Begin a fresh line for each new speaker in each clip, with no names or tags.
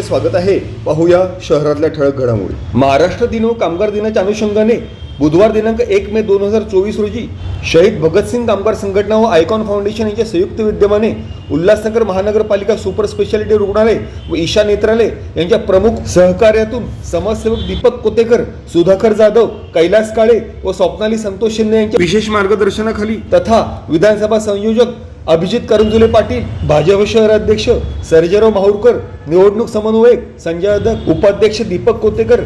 आपले स्वागत आहे. पाहूया शहरातल्या ठळक घडामोडी. महाराष्ट्र दिन व कामगार दिनाच्या अनुषंगाने बुधवार दिनांक एक मे दोन हजार चोवीस रोजी शहीद भगतसिंग कामगार संघटना व आयकॉन फाउंडेशन यांच्या संयुक्त विद्यमाने उल्हासनगर महानगरपालिका सुपर स्पेशालिटी रुग्णालय व ईशा नेत्रालय यांच्या प्रमुख सहकार्यातून समाजसेवक दीपक कोतेकर सुधाकर जाधव कैलास काळे व स्वप्नाली संतोष शिंदे यांच्या विशेष मार्गदर्शनाखाली तथा विधानसभा संयोजक अभिजित करंजुले पाटील भाजप शहर अध्यक्ष सर्जेराव माहूरकर निवडणूक समन्वयक संजय अदक उपाध्यक्ष दीपक कोतेकर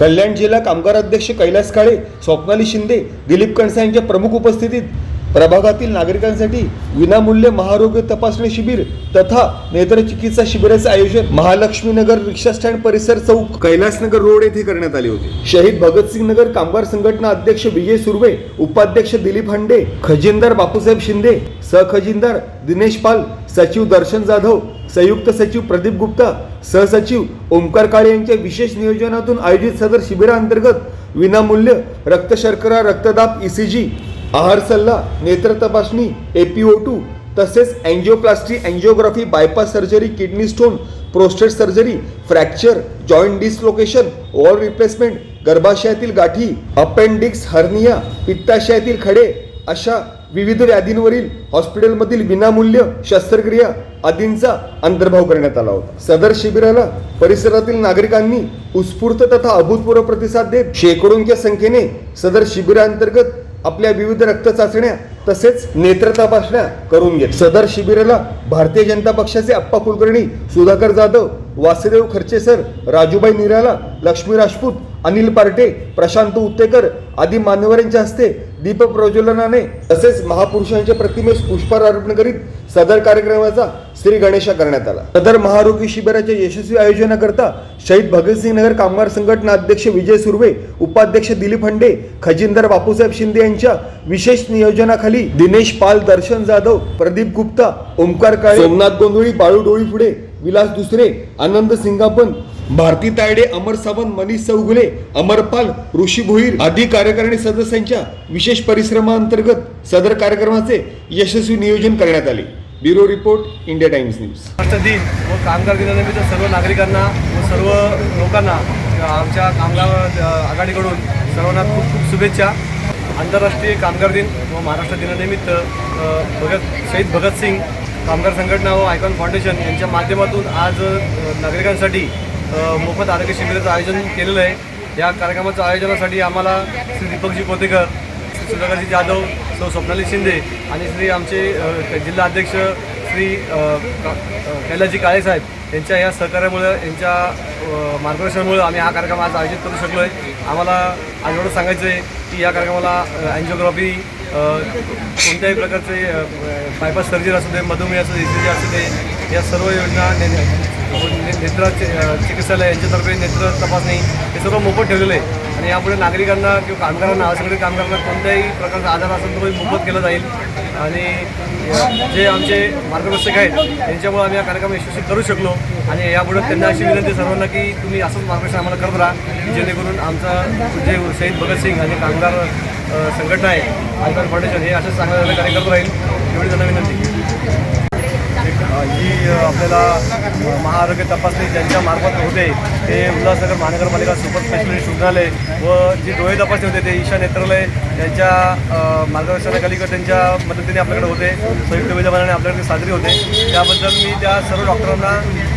कल्याण जिल्हा कामगार अध्यक्ष कैलास काळे स्वप्नाली शिंदे दिलीप कणसा यांच्या प्रमुख उपस्थितीत प्रभागातील नागरिकांसाठी विनामूल्य महाआरोग्य तपासणी शिबिर तथा नेत्रचिकित्सा शिबिराचे आयोजन महालक्ष्मी नगर रिक्षा स्टँड परिसर चौक कैलासनगर रोड येथे करण्यात आले होते. शहीद भगतसिंग नगर कामगार संघटना अध्यक्ष विजय सुर्वे उपाध्यक्ष दिलीप हंडे खजिनदार बापूसाहेब शिंदे सहखजिनदार दिनेश पाल सचिव दर्शन जाधव संयुक्त सचिव प्रदीप गुप्ता सहसचिव ओमकार काळे यांच्या विशेष नियोजनातून आयोजित सदर शिबिराअंतर्गत विनामूल्य रक्त शर्करा रक्तदाब ईसीजी आहार सल्ला नेत्र तपासणी एपीओ टू तसेच angioplasty angiography bypass surgery kidney stone prostate surgery fracture joint dislocation wall replacement गर्भाशयातील गाठी अपेंडिक्स हर्निया पित्ताशयातील खडे अशा विविध व्याधींवरील हॉस्पिटलमधील विनामूल्य शस्त्रक्रिया आदींचा अंतर्भाव करण्यात आला होता. सदर शिबिराला परिसरातील नागरिकांनी उत्स्फूर्त तथा अभूतपूर्व प्रतिसाद देत शेकडोंच्या संख्येने सदर शिबिरांतर्गत आपल्या विविध रक्त चाचण्या तसेच नेत्र तपासण्या करून घेत. सदर शिबिराला भारतीय जनता पक्षाचे अप्पा कुलकर्णी सुधाकर जाधव वासुदेव खर्चे सर राजूबाई निराला लक्ष्मी राजपूत अनिल पार्टे प्रशांत उत्तेकर आदी मान्यवरांच्या हस्ते दीप प्रज्वलनाने तसेच महापुरुषांच्या प्रतिमेस पुष्पहार अर्पण करीत सदर कार्यक्रमाचा श्री गणेशा करण्यात आला. सदर महारोगी शिबिराच्या यशस्वी आयोजनाकरता शहीद भगतसिंग नगर कामगार संघटना अध्यक्ष विजय सुर्वे उपाध्यक्ष दिलीप हंडे खजिनदार बापूसाहेब शिंदे यांच्या विशेष नियोजनाखाली दिनेश पाल दर्शन जाधव प्रदीप गुप्ता ओमकार काळे सोमनाथ गोंधळी बाळू डोळी पुढे विलास दुसरे आनंद सिंगापन भारती तायडे अमर सावंत मनीष चौगुले अमरपाल ऋषी भोईर आदी कार्यकारिणी सदस्यांच्या विशेष परिश्रमांतर्गत सदर कार्यक्रमाचे यशस्वी नियोजन करण्यात आले. Bureau report India Times news.
दिन व कामगार दिनानिमित्त सर्व नागरिकांना व सर्व लोकांना आमच्या कामगार आघाडीकडून सर्वांना खूप खूप शुभेच्छा. आंतरराष्ट्रीय कामगार दिन व महाराष्ट्र दिनानिमित्त भगत शहीद भगतसिंग कामगार संघटना व आयकॉन फाउंडेशन यांच्या माध्यमातून आज नागरिकांसाठी मोफत आरोग्य शिबिराचं आयोजन केलेलं आहे. या कार्यक्रमाच्या आयोजनासाठी आम्हाला श्री दीपकजी पोतेकर श्री सुधाकरजी जाधव सौ स्वप्नाली शिंदे आणि श्री आमचे जिल्हा अध्यक्ष श्री कैलाजी का- काळेसाहेब यांच्या या सहकार्यामुळं यांच्या मार्गदर्शनामुळं आम्ही हा कार्यक्रम आज आयोजित करू शकलो आहे आम्हाला आज एवढं सांगायचं आहे की या कार्यक्रमाला अँजिओग्राफी कोणत्याही प्रकारचे बायपास सर्जरी असू दे मधुमेह असू दे ECG असू दे या सर्व योजना ने- नेत्र चिकित्सालय यांच्यातर्फे नेत्र तपासणी हे सर्व मोफत ठेवलेलं आहे. आणि यापुढे नागरिकांना किंवा कामगारांना असंघटित कामगारांना कोणत्याही प्रकारचा आजार असेल तो मोफत केला जाईल. आणि जे आमचे मार्गदर्शक आहेत त्यांच्यामुळे आम्ही हा कार्यक्रम यशस्वी करू शकलो. आणि यापुढे त्यांना अशी विनंती सर्वांना की तुम्ही असंच मार्गदर्शन आम्हाला करत राहा जेणेकरून आमचा जे शहीद भगतसिंग आणि कामगार संघटना आहे. आयकर फाउंडेशन हे असंच चांगल्या कार्य करत राहील. एवढी त्यांना विनंती. ही आपल्याला महाआरोग्य तपासणी ज्यांच्या मार्फत होते ते उल्हासनगर महानगरपालिका सुपर स्पेशालिस्ट रुग्णालय व जी डोळे तपासणी होते ते ईशा नेत्रालय यांच्या मार्गदर्शनाखाली त्यांच्या मदतीने आपल्याकडे होते. संयुक्त विद्यमानाने आपल्याकडे साजरी होते. त्याबद्दल मी त्या सर्व डॉक्टरांना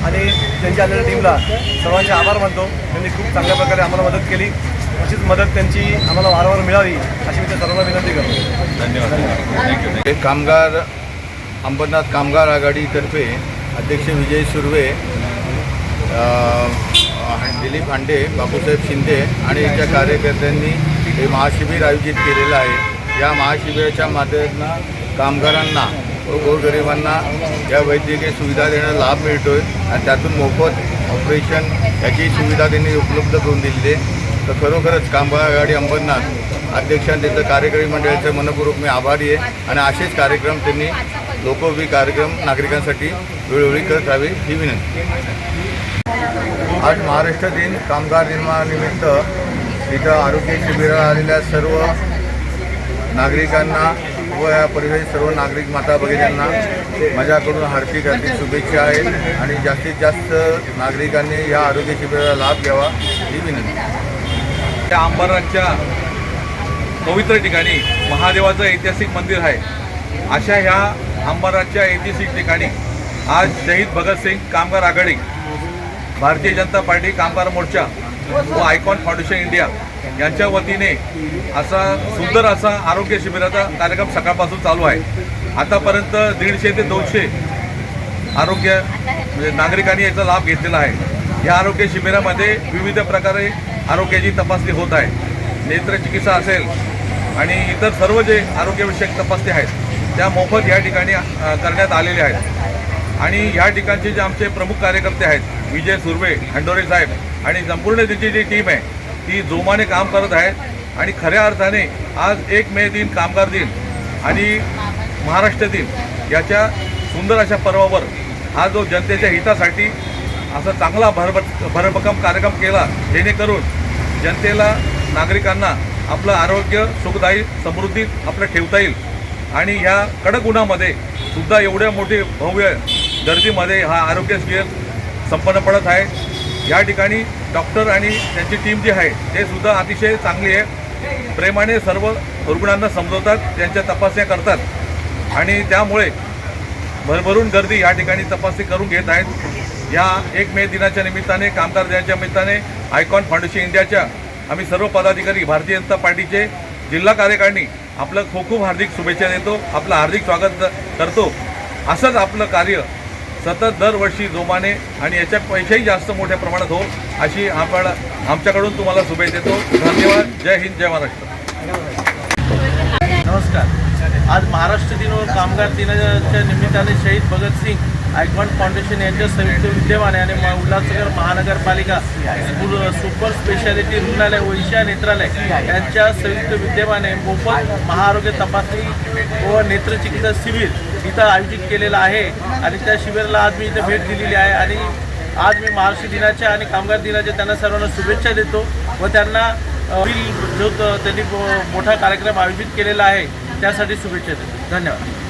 आणि त्यांच्या आलेल्या टीमला सर्वांचे आभार मानतो. त्यांनी खूप चांगल्या प्रकारे आम्हाला मदत केली. अशीच मदत त्यांची आम्हाला वारंवार मिळावी अशी मी त्या सर्वांना विनंती करतो.
हे कामगार अंबरनाथ कामगार आघाडीतर्फे अध्यक्ष विजय सुर्वे दिलीप हांडे बापूसाहेब शिंदे आणि याच्या कार्यकर्त्यांनी हे महाशिबिर आयोजित केलेलं आहे. या महाशिबिराच्या माध्यमातून कामगारांना व गोरगरिबांना या वैद्यकीय सुविधा देण्याचा लाभ मिळतो आहे आणि त्यातून मोफत ऑपरेशन याची सुविधा त्यांनी उपलब्ध करून दिलेली आहे. तर खरोखरच कामगार आघाडी अंबरनाथ अध्यक्षांनी तर कार्यकारी मंडळाचे मनपूर्वक मी आभारी आहे आणि असेच कार्यक्रम त्यांनी लोकोपयोगी कार्यक्रम नागरिकांसाठी वेळोवेळी करत राहावे ही विनंती. आज महाराष्ट्र दिन कामगार दिनानिमित्त इथं आरोग्य शिबिराला आलेल्या सर्व नागरिकांना व या परिसरातील सर्व नागरिक माता भगिनींना माझ्याकडून हार्दिक हार्दिक शुभेच्छा आहेत आणि जास्तीत जास्त नागरिकांनी या आरोग्य शिबिराला लाभ घ्यावा ही विनंती.
त्या अंबरनाथच्या पवित्र ठिकाणी महादेवाचं ऐतिहासिक मंदिर आहे. अशा ह्या अंबरनाथच्या ऐतिहासिक ठिकाणी आज शहीद भगतसिंग कामगार आघाडी भारतीय जनता पार्टी कामगार मोर्चा व आयकॉन फाउंडेशन इंडिया यांच्या वतीने असा सुंदर असा आरोग्य शिबिराचा कार्यक्रम सकाळपासून चालू आहे. आतापर्यंत दीडशे ते दोनशे आरोग्य म्हणजे नागरिकांनी याचा लाभ घेतलेला आहे. या आरोग्य शिबिरामध्ये विविध प्रकारे आरोग्याची तपासणी होत आहे. नेत्रचिकित्सा असेल आणि इतर सर्व जे आरोग्यविषयक तपासणी आहेत त्या मोफत या ठिकाणी करण्यात आलेल्या आहेत. आणि या ठिकाणचे जे आमचे प्रमुख कार्यकर्ते आहेत विजय सुर्वे हंडोरे साहेब आणि संपूर्ण तिची जी टीम आहे ती जोमाने काम करत आहेत आणि खऱ्या अर्थाने आज एक मे दिन कामगार दिन आणि महाराष्ट्र दिन याच्या सुंदर अशा पर्वावर हा जो जनतेच्या हितासाठी असा चांगला भरभ भरभक्कम कार्यक्रम केला जेणेकरून जनतेला नागरिकांना आपलं आरोग्य सुखदायी समृद्धीत आपलं ठेवता येईल. आणि ह्या कडक उन्हामध्ये सुद्धा एवढ्या मोठी भव्य गर्दीमध्ये हा आरोग्य शिबिर संपन्न पडत आहे. या ठिकाणी डॉक्टर आणि त्यांची टीम जी आहे ते सुद्धा अतिशय चांगली आहे. प्रेमाने सर्व रुग्णांना समजवतात त्यांच्या तपासण्या करतात. आणि त्यामुळे भरभरून गर्दी या ठिकाणी तपासणी करून घेत आहेत. या एक मे दिनाच्या निमित्ताने कामगार दिनाच्या निमित्ताने आयकॉन फाउंडेशन इंडियाच्या आम्ही सर्व पदाधिकारी भारतीय जनता पार्टीचे जिल्हा कार्यकारिणी आपलं खूप खूप हार्दिक शुभेच्छा देतो आपलं हार्दिक स्वागत करतो. असंच आपलं कार्य सतत दरवर्षी जोमाने आणि याच्या पैशाही जास्त मोठ्या प्रमाणात हो अशी आपण आमच्याकडून तुम्हाला शुभेच्छा देतो. धन्यवाद. जय हिंद जय महाराष्ट्र.
नमस्कार. आज महाराष्ट्र दिन व कामगार दिनाच्या निमित्ताने शहीद भगतसिंग आयकॉन फाउंडेशन यांच्या संयुक्त विद्यमाने आणि म- उल्हासनगर महानगरपालिका सुपर स्पेशालिटी रुग्णालय व ईशा नेत्रालय यांच्या संयुक्त विद्यमाने मोफत महाआरोग्य तपासणी व नेत्रचिकित्सा शिबिर इथं आयोजित केलेलं आहे. आणि त्या शिबिराला आज मी इथं भेट दिलेली आहे. आणि आज मी महाराष्ट्र दिनाच्या आणि कामगार दिनाच्या त्यांना सर्वांना शुभेच्छा देतो व त्यांना जो त्यांनी मोठा कार्यक्रम आयोजित केलेला आहे त्यासाठी शुभेच्छा देतो. धन्यवाद.